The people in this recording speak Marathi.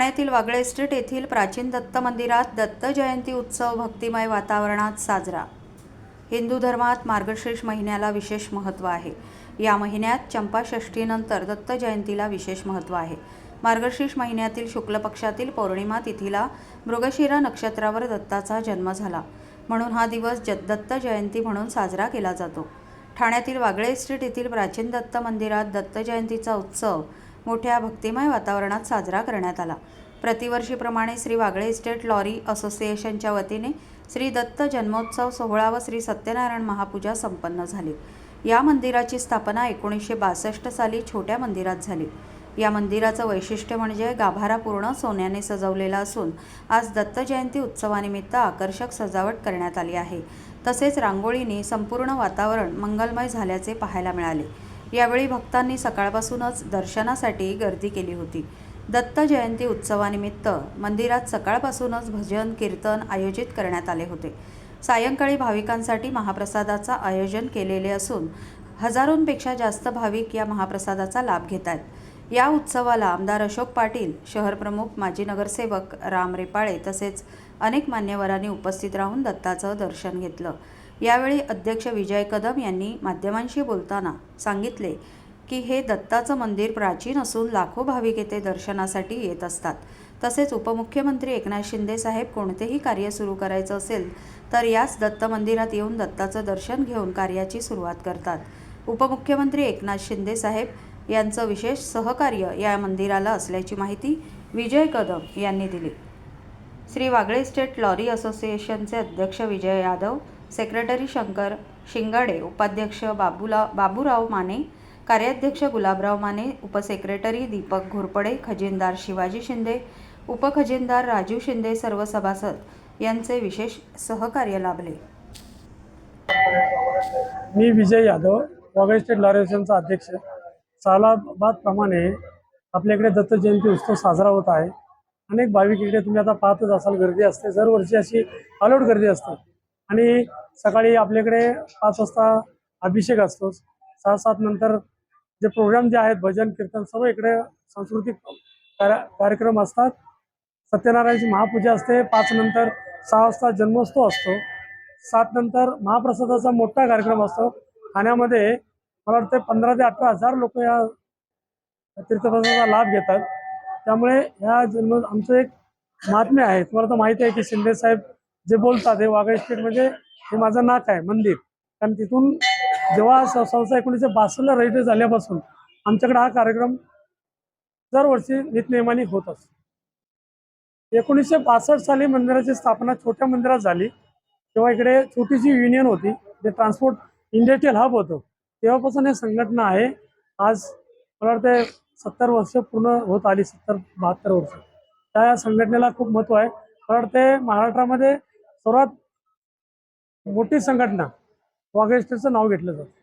ठाण्यातील वागळे स्ट्रीट येथील प्राचीन दत्त मंदिरात दत्त जयंती उत्सव भक्तिमय वातावरणात साजरा. हिंदू धर्मात मार्गशीर्ष महिन्याला विशेष महत्त्व आहे. या महिन्यात चंपाषष्ठीनंतर दत्त जयंतीला विशेष महत्त्व आहे. मार्गशीर्ष महिन्यातील शुक्ल पक्षातील पौर्णिमा तिथीला मृगशिरा नक्षत्रावर दत्ताचा जन्म झाला. म्हणून हा दिवस ज दत्त जयंती म्हणून साजरा केला जातो. ठाण्यातील वागळे स्ट्रीट येथील प्राचीन दत्त मंदिरात दत्त जयंतीचा उत्सव मोठ्या भक्तिमय वातावरणात साजरा करण्यात आला. प्रतिवर्षीप्रमाणे श्री वागळे इस्टेट लॉरी असोसिएशनच्या वतीने श्री दत्त जन्मोत्सव सोहळा व श्री सत्यनारायण महापूजा संपन्न झाली. या मंदिराची स्थापना एकोणीसशे बासष्ट साली छोट्या मंदिरात झाली. या मंदिराचं वैशिष्ट्य म्हणजे गाभारा पूर्ण सोन्याने सजवलेला असून आज दत्त जयंती उत्सवानिमित्त आकर्षक सजावट करण्यात आली आहे. तसेच रांगोळीने संपूर्ण वातावरण मंगलमय झाल्याचे पाहायला मिळाले. यावेळी भक्तांनी सकाळपासूनच दर्शनासाठी गर्दी केली होती. दत्त जयंती उत्सवानिमित्त मंदिरात सकाळपासूनच भजन कीर्तन आयोजित करण्यात आले होते. सायंकाळी भाविकांसाठी महाप्रसादाचं आयोजन केलेले असून हजारोंपेक्षा जास्त भाविक या महाप्रसादाचा लाभ घेत आहेत. या उत्सवाला आमदार अशोक पाटील शहरप्रमुख माजी नगरसेवक राम रेपाळे तसेच अनेक मान्यवरांनी उपस्थित राहून दत्ताचं दर्शन घेतलं. यावेळी अध्यक्ष विजय कदम यांनी माध्यमांशी बोलताना सांगितले की हे दत्ताचं मंदिर प्राचीन असून लाखो भाविक येथे दर्शनासाठी येत असतात. तसेच उपमुख्यमंत्री एकनाथ शिंदे साहेब कोणतेही कार्य सुरू करायचं असेल तर याच दत्त मंदिरात येऊन दत्ताचं दर्शन घेऊन कार्याची सुरुवात करतात. उपमुख्यमंत्री एकनाथ शिंदे साहेब यांचं विशेष सहकार्य या मंदिराला असल्याची माहिती विजय कदम यांनी दिली. श्री वागळे स्टेट लॉरी असोसिएशनचे अध्यक्ष विजय यादव सेक्रेटरी शंकर शिंगाडे उपाध्यक्ष बाबूला बाबूराव माने कार्याध्यक्ष गुलाबराव माने उपसेक्रेटरी दीपक घोरपडे खजिनदार शिवाजी शिंदे उपखजिनदार राजू शिंदे सर्व सभासद यांचे विशेष सहकार्य लाभले. मी विजय यादव वागळे स्टेट लॉरेशनचा अध्यक्ष. सालाबादप्रमाणे आपल्याकडे दत्त जयंती उत्सव साजरा होत आहे. अनेक भाविक इकडे तुम्ही आता पाहतच असाल गर्दी असते. दरवर्षी अशी अलोट गर्दी असते. आणि सकाळी आपल्याकडे पाच वाजता अभिषेक असतो. सहा सात नंतर जे प्रोग्राम जे आहेत भजन कीर्तन सर्व इकडे सांस्कृतिक कार्यक्रम असतात. सत्यनारायणची महापूजा असते. पाच नंतर सहा वाजता जन्मोत्सव असतो. सात नंतर महाप्रसादाचा मोठा कार्यक्रम असतो. ठाण्यामध्ये मला वाटतं पंधरा ते अठरा हजार लोक या तीर्थप्रसादाचा लाभ घेतात. त्यामुळे ह्या जन्म आमचं एक महात्म्य आहे. तुम्हाला तर माहिती आहे की शिंदे साहेब जे बोलतात हे वागळे स्टेट म्हणजे हे माझं नाक आहे मंदिर. कारण तिथून जेव्हा स- संस्था एकोणीसशे बासष्टला रजिस्टर झाल्यापासून आमच्याकडे हा कार्यक्रम दरवर्षी नितनियमाने होत असतो. एकोणीसशे बासष्ट साली मंदिराची स्थापना छोट्या मंदिरात झाली. तेव्हा इकडे छोटीशी युनियन होती जे ट्रान्सपोर्ट इंडस्ट्रियल हब होतं. तेव्हापासून हे संघटना आहे. आज मला वाटतं सत्तर वर्ष पूर्ण होत आली सत्तर बहात्तर वर्ष. त्या संघटनेला खूप महत्त्व आहे. मला वाटते महाराष्ट्रामध्ये सर्वात मोठी संघटना. वागेस्टेचं नाव घेतलं जातं.